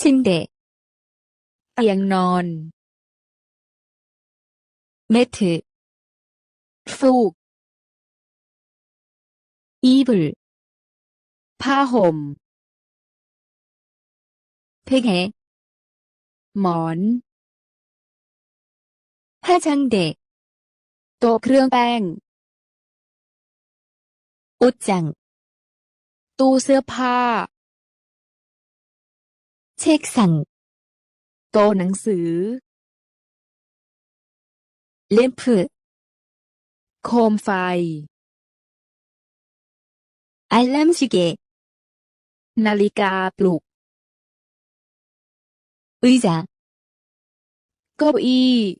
침대, เตียงนอน 매트, ฟูก 이불, ผ้าห่ม 베개, หมอน 화장대, โต๊ะเครื่องแป้ง 옷장, ตู้เสื้อผ้า 책상 또 낭스 램프 콤파이 알람 시계 날리가 블록 의자 꺼이